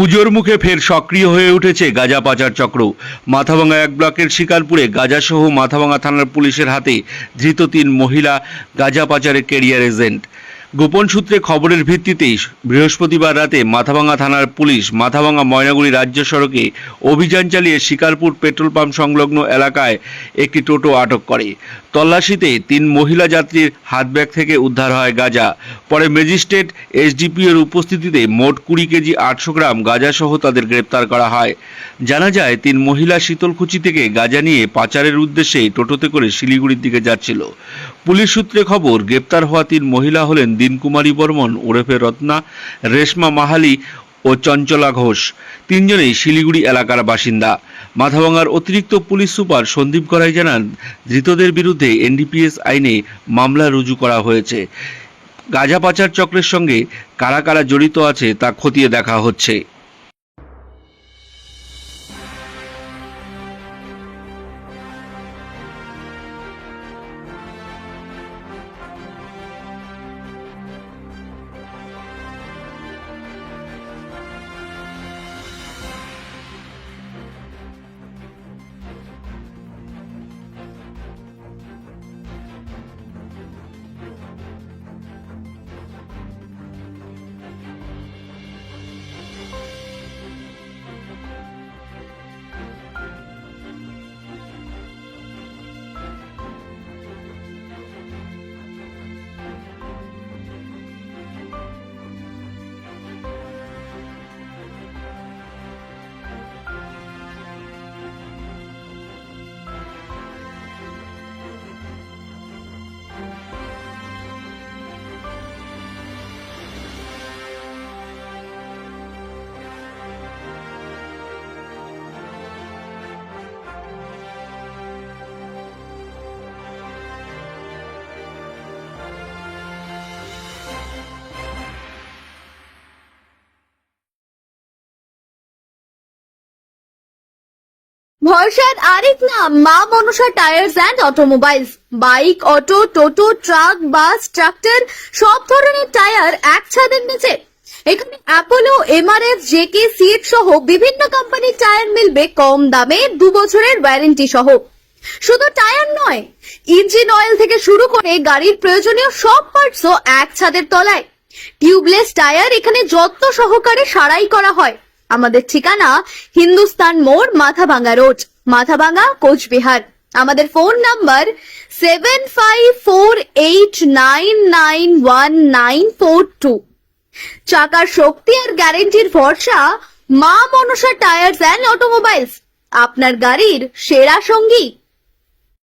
পুজোর মুখে ফের সক্রিয় হয়ে উঠেছে গাঁজা পাচার চক্র। মাথাভাঙা এক ব্লকের শিকারপুরে গাঁজাসহ মাথাভাঙা থানার পুলিশের হাতে ধৃত তিন মহিলা গাঁজা পাচারের কেরিয়ার এজেন্ট। গোপন সূত্রে খবরের ভিত্তিতেই বৃহস্পতিবার রাতে মাথাভাঙা থানার পুলিশ মাথাভাঙা ময়নাগুড়ি রাজ্য সড়কে অভিযান চালিয়ে শিকারপুর পেট্রোল পাম্প সংলগ্ন এলাকায় একটি টোটো আটক করে। তল্লাশিতে তিন মহিলা যাত্রীর হাত ব্যাগ থেকে উদ্ধার হয় গাঁজা। পরে ম্যাজিস্ট্রেট এসডিপিওর উপস্থিতিতে মোট কুড়ি কেজি আটশো গ্রাম গাঁজা সহ তাদের গ্রেপ্তার করা হয়। জানা যায়, তিন মহিলা শীতলকুচি থেকে গাঁজা নিয়ে পাচারের উদ্দেশ্যে টোটোতে করে শিলিগুড়ির দিকে যাচ্ছিল। পুলিশ সূত্রে খবর, গ্রেপ্তার হওয়া তিন মহিলা হলেন দিনকুমারী বর্মন, ওরফে রত্না, রেশমা মাহালি ও চঞ্চলা ঘোষ। তিনজনেই শিলিগুড়ি এলাকার বাসিন্দা। মাথাভাঙার অতিরিক্ত পুলিশ সুপার সন্দীপ গড়াই জানান, ধৃতদের বিরুদ্ধে এনডিপিএস আইনে মামলা রুজু করা হয়েছে। গাঁজা পাচার চক্রের সঙ্গে কারা কারা জড়িত আছে তা খতিয়ে দেখা হচ্ছে। ভরসার আরেক নাম, Maa Manasa tyres and automobiles. Bike, auto, toto, truck, bus, tractor, সব ধরনের টায়ার এক ছাদের নিচে। এখানে অ্যাপোলো এমআরএফ জেকে সিএট সহ বিভিন্ন কোম্পানির টায়ার মিলবে কম দামে দু বছরের ওয়ারেন্টি সহ। শুধু টায়ার নয় ইঞ্জিন অয়েল থেকে শুরু করে গাড়ির প্রয়োজনীয় সব পার্টসও এক ছাদের তলায়। টিউবলেস টায়ার এখানে যত্ন সহকারে সারাই করা হয়। আমাদের ঠিকানা হিন্দুস্তান মোড়, মাথাভাঙ্গা রোড, মাথাভাঙ্গা, কোচবিহার। আমাদের phone number seven five four eight nine nine one nine four two চাকার শক্তি আর গ্যারেন্টির ভরসা মা মনসা টায়ার্স অ্যান্ড অটোমোবাইলস। আপনার গাড়ির সেরা সঙ্গী।